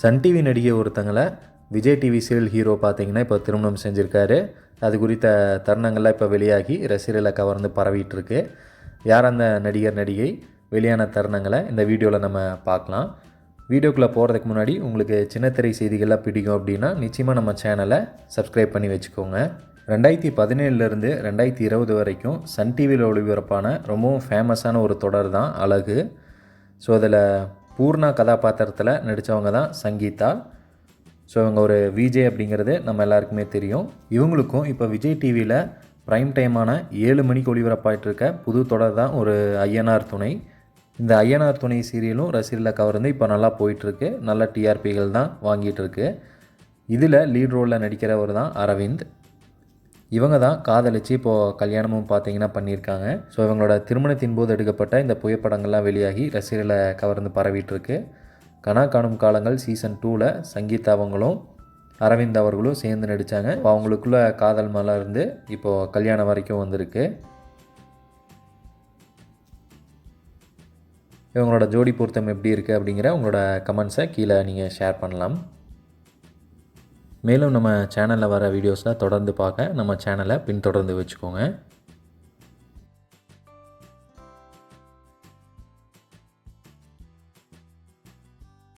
Sun TV நடிகை ஒருத்தங்களை Vijay TV serial hero பார்த்தீங்கன்னா இப்போ திருமணம் செஞ்சுருக்காரு. அது குறித்த தருணங்கள்லாம் இப்போ வெளியாகி ரசிகர்களை கவர்ந்து பரவிட்டு இருக்கு யார் அந்த நடிகர் நடிகை? வெளியான தருணங்களை இந்த வீடியோவில் நம்ம பார்க்கலாம். வீடியோக்குள்ளே போகிறதுக்கு முன்னாடி உங்களுக்கு சின்னத்திரை செய்திகள்லாம் பிடிக்கும் அப்படின்னா நிச்சயமாக நம்ம சேனலை சப்ஸ்கிரைப் பண்ணி வச்சுக்கோங்க. ரெண்டாயிரத்தி பதினேழுலேருந்து ரெண்டாயிரத்தி இருபது வரைக்கும் சன் டிவியில் ஒளிபரப்பான ரொம்பவும் ஃபேமஸான ஒரு தொடர் தான் அழகு. ஸோ அதில் பூர்ணா கதாபாத்திரத்தில் நடித்தவங்க தான் சங்கீதா. ஸோ இவங்க ஒரு விஜே அப்படிங்கிறது நம்ம எல்லாருக்குமே தெரியும். இவங்களுக்கும் இப்போ விஜய் டிவியில் ப்ரைம் டைமான ஏழு மணிக்கு ஒளிபரப்பாயிட்டு இருக்க புது தொடர் தான் ஒரு ஐயனார் துணை. இந்த ஐயனார் துணை சீரியலும் ரசிகரில் கவர்ந்து இப்போ நல்லா போயிட்டுருக்கு. நல்ல டிஆர்பிகள் தான் வாங்கிட்டு இருக்கு இதில் லீட் ரோலில் நடிக்கிறவர் தான் அரவிந்த். இவங்க தான் காதலிச்சு இப்போது கல்யாணமும் பார்த்தீங்கன்னா பண்ணியிருக்காங்க. ஸோ இவங்களோட திருமணத்தின் போது எடுக்கப்பட்ட இந்த புகைப்படங்கள்லாம் வெளியாகி ரசிகர்களை கவர்ந்து பரவிட்டுருக்கு. கனா காணும் காலங்கள் சீசன் டூவில் சங்கீதா அவங்களும் அரவிந்த் அவர்களும் சேர்ந்து நடித்தாங்க இப்போ அவங்களுக்குள்ள காதல் மலர் இருந்து இப்போது கல்யாணம் வரைக்கும் வந்திருக்கு. இவங்களோட ஜோடி பொருத்தம் எப்படி இருக்குது அப்படிங்கிற உங்களோட கமெண்ட்ஸை கீழே நீங்கள் ஷேர் பண்ணலாம். மேலும் நம்ம சேனலில் வர வீடியோஸை தொடர்ந்து பார்க்க நம்ம சேனலை பின்தொடர்ந்து வச்சுக்கோங்க.